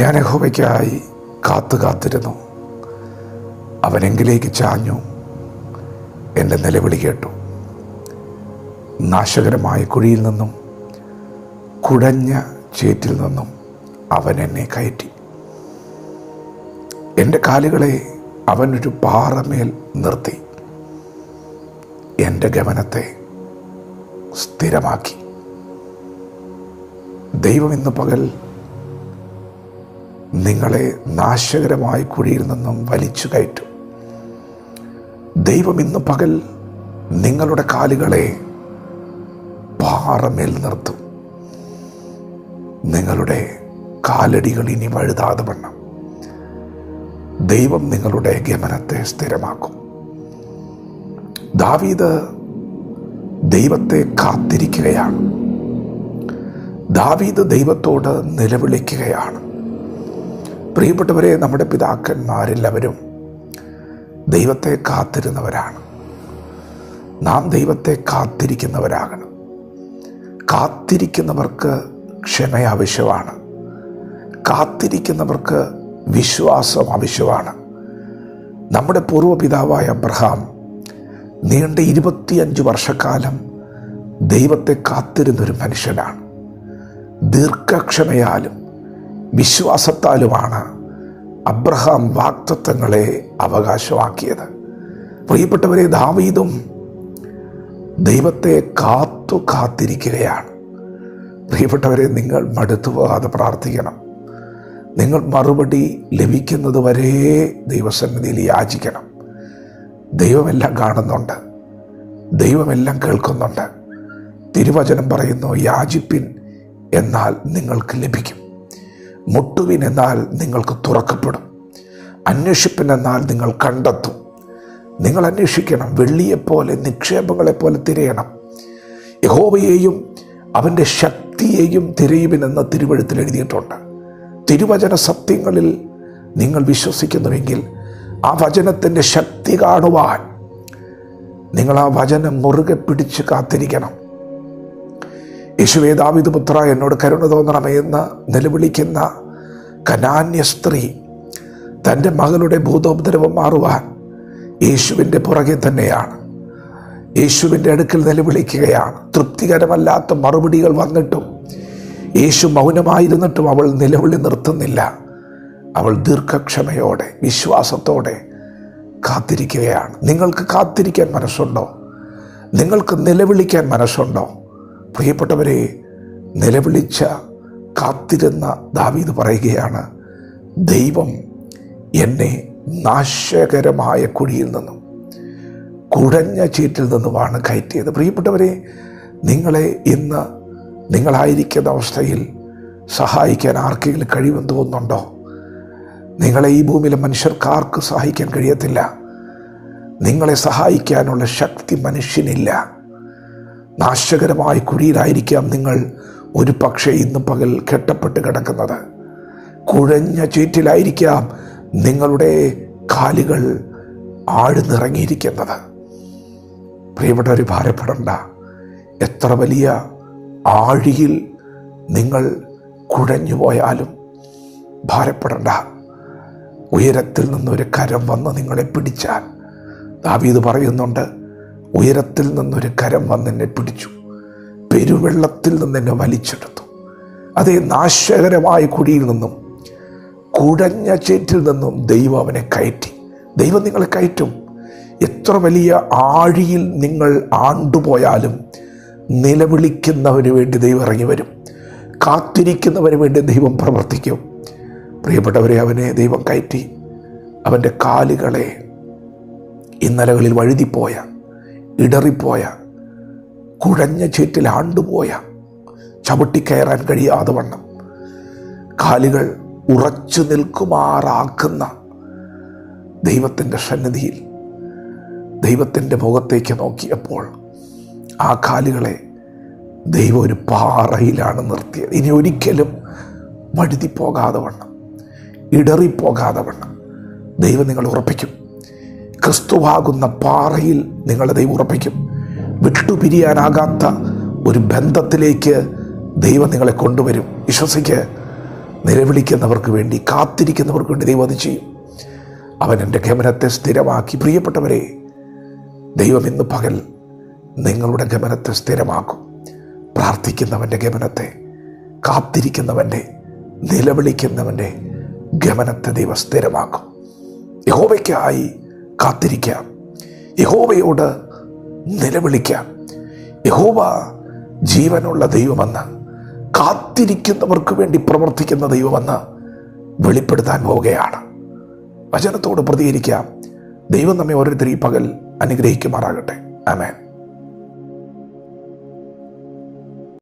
ഞാൻ യഹോവയ്ക്കായി കാത്തു കാത്തിരുന്നു. അവനെങ്കിലേക്ക് ചാഞ്ഞു. എന്റെ നിലവിളി കേട്ടു. നാശകരമായ കുഴിയിൽ നിന്നും കുടഞ്ഞ ചേറ്റിൽ നിന്നും അവൻ എന്നെ കയറ്റി. എന്റെ കാലുകളെ അവനൊരു പാറമേൽ നിർത്തി. എന്റെ ഗമനത്തെ സ്ഥിരമാക്കി. ദൈവം ഇന്ന് പകൽ നിങ്ങളെ നാശകരമായി കുഴിയിൽ നിന്നും വലിച്ചു കയറ്റും. ദൈവം ഇന്ന് പകൽ നിങ്ങളുടെ കാലുകളെ പാറമേൽ നിർത്തും. നിങ്ങളുടെ കാലടികൾ ഇനി വഴുതാതെ വണ്ണം. ദൈവം നിങ്ങളുടെ ഗമനത്തെ സ്ഥിരമാക്കും. ദാവീദ് ദൈവത്തെ കാത്തിരിക്കുകയാണ്. ദാവീദ് ദൈവത്തോട് നിലവിളിക്കുകയാണ്. പ്രിയപ്പെട്ടവരെ നമ്മുടെ പിതാക്കന്മാരെല്ലാവരും ദൈവത്തെ കാത്തിരുന്നവരാണ്. നാം ദൈവത്തെ കാത്തിരിക്കുന്നവരാകണം. കാത്തിരിക്കുന്നവർക്ക് ക്ഷമ ആവശ്യമാണ്. കാത്തിരിക്കുന്നവർക്ക് വിശ്വാസം ആവശ്യമാണ്. നമ്മുടെ പൂർവപിതാവായ അബ്രഹാം നീണ്ട ഇരുപത്തിയഞ്ച് വർഷക്കാലം ദൈവത്തെ കാത്തിരുന്നൊരു മനുഷ്യനാണ്. ദീർഘക്ഷമയാലും വിശ്വാസത്താലുമാണ് അബ്രഹാം വാക്തത്വങ്ങളെ അവകാശമാക്കിയത്. പ്രിയപ്പെട്ടവരെ ദാവീദും ദൈവത്തെ കാത്തു കാത്തിരിക്കുകയാണ്. പ്രിയപ്പെട്ടവരെ നിങ്ങൾ മടുത്തു പോകാതെ പ്രാർത്ഥിക്കണം. നിങ്ങൾ മറുപടി ലഭിക്കുന്നത് വരെ ദൈവസന്നിധിയിൽ യാചിക്കണം. ദൈവമെല്ലാം കാണുന്നുണ്ട്. ദൈവമെല്ലാം കേൾക്കുന്നുണ്ട്. തിരുവചനം പറയുന്നു യാചിപ്പിൻ എന്നാൽ നിങ്ങൾക്ക് ലഭിക്കും. മുട്ടുവിൻ എന്നാൽ നിങ്ങൾക്ക് തുറക്കപ്പെടും. അന്വേഷിപ്പിൻ എന്നാൽ നിങ്ങൾ കണ്ടെത്തും. നിങ്ങൾ അന്വേഷിക്കണം. വെള്ളിയെപ്പോലെ നിക്ഷേപങ്ങളെപ്പോലെ തിരയണം. യഹോവയെയും അവന്റെ ശക്തിയെയും തിരയുവിനെന്ന് തിരുവഴുത്തിൽ എഴുതിയിട്ടുണ്ട്. തിരുവചന സത്യങ്ങളിൽ നിങ്ങൾ വിശ്വസിക്കുന്നുവെങ്കിൽ ആ വചനത്തിന്റെ ശക്തി കാണുവാൻ നിങ്ങൾ ആ വചനം മുറുകെ പിടിച്ച് കാത്തിരിക്കണം. യേശുവേ പുത്ര എന്നോട് കരുണ തോന്നണമേ എന്ന് നിലവിളിക്കുന്ന കനാന്യ സ്ത്രീ തന്റെ മകളുടെ ഭൂതോപദ്രവം മാറുവാൻ യേശുവിന്റെ പുറകെ തന്നെയാണ്. യേശുവിന്റെ അടുക്കൽ നിലവിളിക്കുകയാണ്. തൃപ്തികരമല്ലാത്ത മറുപടികൾ വന്നിട്ടും യേശു മൗനമായിരുന്നിട്ടും അവൾ നിലവിളി നിർത്തുന്നില്ല. അവൾ ദീർഘക്ഷമയോടെ വിശ്വാസത്തോടെ കാത്തിരിക്കുകയാണ്. നിങ്ങൾക്ക് കാത്തിരിക്കാൻ മനസ്സുണ്ടോ? നിങ്ങൾക്ക് നിലവിളിക്കാൻ മനസ്സുണ്ടോ? പ്രിയപ്പെട്ടവരെ നിലവിളിച്ച കാത്തിരുന്ന ദാവീദ് പറയുകയാണ് ദൈവം എന്നെ നാശകരമായ കുഴിയിൽ നിന്നും കുഴഞ്ഞ ചീറ്റിൽ നിന്നുമാണ് കയറ്റിയത്. പ്രിയപ്പെട്ടവരെ നിങ്ങളെ ഇന്ന് നിങ്ങളായിരിക്കുന്ന അവസ്ഥയിൽ സഹായിക്കാൻ ആർക്കെങ്കിലും കഴിവെന്ന് തോന്നുന്നുണ്ടോ? നിങ്ങളെ ഈ ഭൂമിയിലെ മനുഷ്യർക്ക് ആർക്ക് സഹായിക്കാൻ കഴിയത്തില്ല. നിങ്ങളെ സഹായിക്കാനുള്ള ശക്തി മനുഷ്യനില്ല. നാശകരമായ കുഴിയിലായിരിക്കാം നിങ്ങൾ ഒരു പക്ഷേ ഇന്ന് പകൽ കെട്ടപ്പെട്ട് കിടക്കുന്നത്. കുഴഞ്ഞ ചീറ്റിലായിരിക്കാം നിങ്ങളുടെ കാലുകൾ ആഴ്ന്നിറങ്ങിയിരിക്കുന്നത്. പ്രിയപ്പെട്ട ഒരു ഭാരപ്പെടണ്ട. എത്ര വലിയ ആഴിയിൽ നിങ്ങൾ കുഴഞ്ഞു പോയാലും ഭാരപ്പെടണ്ട. ഉയരത്തിൽ നിന്നൊരു കരം വന്ന് നിങ്ങളെ പിടിച്ചാൽ ദാവീദ് പറയുന്നുണ്ട് ഉയരത്തിൽ നിന്നൊരു കരം വന്നെന്നെ പിടിച്ചു. പെരുവെള്ളത്തിൽ നിന്ന് എന്നെ വലിച്ചെടുത്തു. അതേ നാശകരമായ കുഴിയിൽ നിന്നും കുഴഞ്ഞ ചേറ്റിൽ നിന്നും ദൈവം അവനെ കയറ്റി. ദൈവം നിങ്ങളെ കയറ്റും. എത്ര വലിയ ആഴിയിൽ നിങ്ങൾ ആണ്ടുപോയാലും നിലവിളിക്കുന്നവന് വേണ്ടി ദൈവം ഇറങ്ങി വരും. കാത്തിരിക്കുന്നവന് വേണ്ടി ദൈവം പ്രവർത്തിക്കും. പ്രിയപ്പെട്ടവരെ അവനെ ദൈവം കയറ്റി. അവന്റെ കാലുകളെ ഇന്നലകളിൽ വഴുതിപ്പോയ ഇടറിപ്പോയ കുഴഞ്ഞ ചേറ്റിൽ ആണ്ടുപോയ ചവിട്ടിക്കയറാൻ കഴിയാതെ വണ്ണം. കാലുകൾ ഉറച്ചു നിൽക്കുമാറാക്കുന്ന ദൈവത്തിന്റെ സന്നിധിയിൽ ദൈവത്തിന്റെ മുഖത്തേക്ക് നോക്കിയപ്പോൾ ആ കാലുകളെ ദൈവം ഒരു പാറയിലാണ് നിർത്തിയത്. ഇനി ഒരിക്കലും വഴുതിപ്പോകാതെ വണ്ണം ഇടറിപ്പോകാതെ വണ്ണം. ദൈവം നിങ്ങൾ ഉറപ്പിക്കും. ക്രിസ്തുവാകുന്ന പാറയിൽ നിങ്ങളെ ദൈവം ഉറപ്പിക്കും. വിട്ടുപിരിയാനാകാത്ത ഒരു ബന്ധത്തിലേക്ക് ദൈവം നിങ്ങളെ കൊണ്ടുവരും. വിശ്വസിക്ക്. നിലവിളിക്കുന്നവർക്ക് വേണ്ടി കാത്തിരിക്കുന്നവർക്ക് വേണ്ടി ദൈവം അത് ചെയ്യും. അവൻ എന്റെ ഗമനത്തെ സ്ഥിരമാക്കി. പ്രിയപ്പെട്ടവരെ ദൈവം ഇന്ന് പകൽ നിങ്ങളുടെ ഗമനത്തെ സ്ഥിരമാക്കും. പ്രാർത്ഥിക്കുന്നവന്റെ ഗമനത്തെ കാത്തിരിക്കുന്നവന്റെ നിലവിളിക്കുന്നവന്റെ ഗമനത്തെ ദൈവം സ്ഥിരമാക്കും. യഹോവയ്ക്കായി കാത്തിരിക്കാം. യഹോവയോട് നിലവിളിക്കാം. യഹോവ ജീവനുള്ള ദൈവമെന്ന് കാത്തിരിക്കുന്നവർക്ക് വേണ്ടി പ്രവർത്തിക്കുന്ന ദൈവമെന്ന് വെളിപ്പെടുത്താൻ പോവുകയാണ്. വചനത്തോട് പ്രതികരിക്കാം. ദൈവം നമ്മെ ഓരോരുത്തരും ഈ പകൽ അനുഗ്രഹിക്കുമാറാകട്ടെ. ആമേൻ.